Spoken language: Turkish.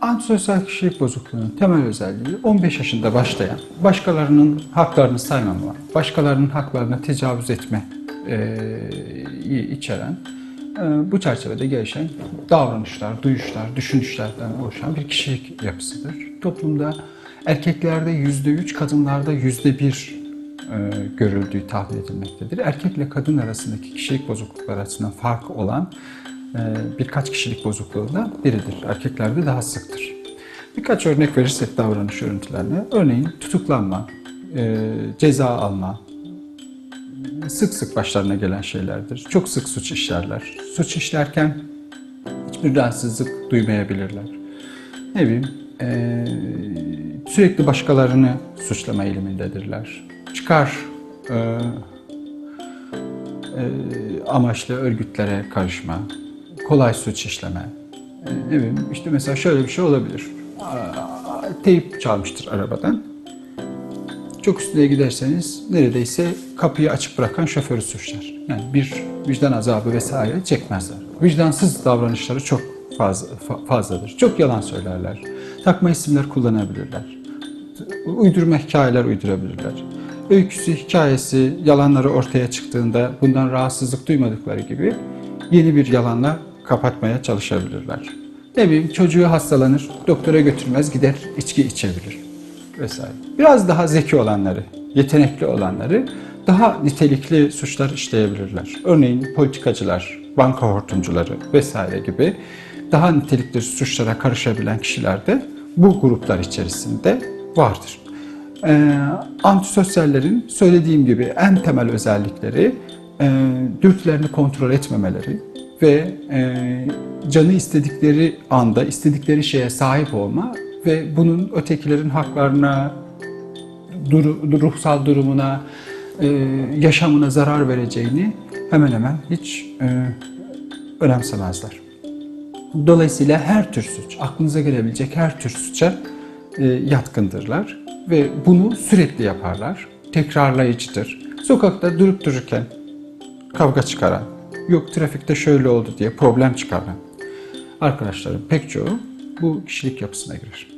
Antisosyal kişilik bozukluğunun temel özelliği 15 yaşında başlayan, başkalarının haklarını saymama, başkalarının haklarına tecavüz etme e, içeren, e, bu çerçevede gelişen davranışlar, duyuşlar, düşünüşlerden oluşan bir kişilik yapısıdır. Toplumda erkeklerde %3, kadınlarda %1 e, görüldüğü tahmin edilmektedir. Erkekle kadın arasındaki kişilik bozuklukları arasında fark olan birkaç kişilik bozukluğu da biridir. Erkeklerde daha sıktır. Birkaç örnek verirsek davranış örüntülerine, örneğin tutuklanma, e, ceza alma, sık sık başlarına gelen şeylerdir. Çok sık suç işlerler. Suç işlerken hiçbir rahatsızlık duymayabilirler. Ne bileyim, e, sürekli başkalarını suçlama eğilimindedirler. Çıkar e, amaçlı örgütlere karışma, kolay suç işleme. E, ne bileyim, işte mesela şöyle bir şey olabilir. Aa, Teyip çalmıştır arabadan. Çok üstüne giderseniz neredeyse kapıyı açık bırakan şoförü suçlar. Yani bir vicdan azabı vesaire çekmezler. Vicdansız davranışları çok fazla, fa- fazladır. Çok yalan söylerler. Takma isimler kullanabilirler. Uydurma hikayeler uydurabilirler. Öyküsü, hikayesi, yalanları ortaya çıktığında bundan rahatsızlık duymadıkları gibi yeni bir yalanla kapatmaya çalışabilirler. Ne bileyim çocuğu hastalanır, doktora götürmez gider içki içebilir vesaire. Biraz daha zeki olanları, yetenekli olanları daha nitelikli suçlar işleyebilirler. Örneğin politikacılar, banka hortumcuları vesaire gibi daha nitelikli suçlara karışabilen kişiler de bu gruplar içerisinde vardır. Ee, antisosyallerin söylediğim gibi en temel özellikleri e, dürtülerini kontrol etmemeleri ve e, canı istedikleri anda istedikleri şeye sahip olma ve bunun ötekilerin haklarına, duru- ruhsal durumuna, e, yaşamına zarar vereceğini hemen hemen hiç e, önemsemezler. Dolayısıyla her tür suç, aklınıza gelebilecek her tür suça e, yatkındırlar ve bunu sürekli yaparlar. Tekrarlayıcıdır. Sokakta durup dururken kavga çıkaran, yok trafikte şöyle oldu diye problem çıkaran arkadaşların pek çoğu bu kişilik yapısına girer.